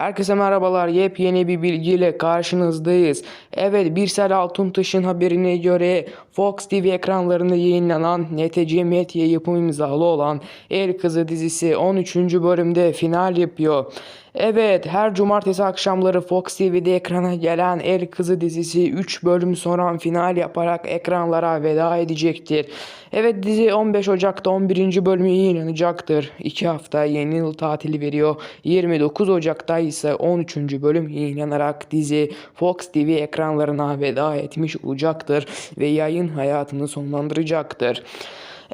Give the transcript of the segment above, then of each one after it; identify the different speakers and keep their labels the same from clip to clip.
Speaker 1: Herkese merhabalar. Yepyeni bir bilgiyle karşınızdayız. Evet, Birsel Altuntaş'ın haberine göre Fox TV ekranlarında yayınlanan NTC Medya yapım imzalı olan El Kızı dizisi 13. bölümde final yapıyor. Evet, her cumartesi akşamları Fox TV'de ekrana gelen El Kızı dizisi 3 bölüm sonra final yaparak ekranlara veda edecektir. Evet dizi 15 Ocak'ta 11. bölümü yayınlanacaktır. 2 hafta yeni yıl tatili veriyor. 29 Ocak'ta ise 13. bölüm yayınlanarak dizi Fox TV ekranlarına veda etmiş olacaktır ve yayın hayatını sonlandıracaktır.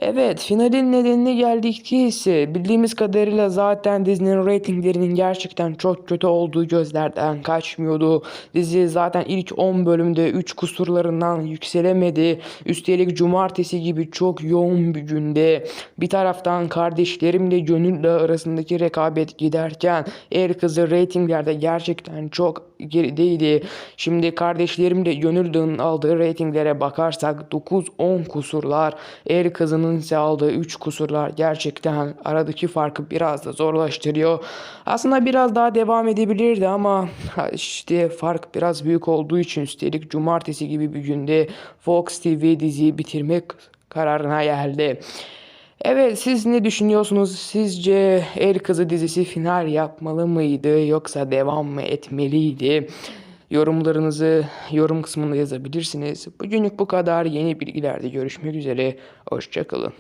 Speaker 1: Evet, finalin nedenine geldik ise bildiğimiz kadarıyla zaten dizinin reytinglerinin gerçekten çok kötü olduğu gözlerden kaçmıyordu. Dizi zaten ilk 10 bölümde 3 kusurlarından yükselemedi. Üstelik cumartesi gibi çok yoğun bir günde bir taraftan kardeşlerimle gönülle arasındaki rekabet giderken El Kızı reytinglerde gerçekten çok gerideydi. Şimdi kardeşlerimle gönül aldığı reytinglere bakarsak 9-10 kusurlar El Kızı'nın ise aldığı 3 kusurlar gerçekten aradaki farkı biraz da zorlaştırıyor. Aslında biraz daha devam edebilirdi ama işte fark biraz büyük olduğu için üstelik cumartesi gibi bir günde Fox TV diziyi bitirmek kararına geldi. Evet siz ne düşünüyorsunuz? Sizce El Kızı dizisi final yapmalı mıydı yoksa devam mı etmeliydi? Yorumlarınızı yorum kısmında yazabilirsiniz. Bugünlük bu kadar. Yeni bilgilerde görüşmek üzere. Hoşçakalın.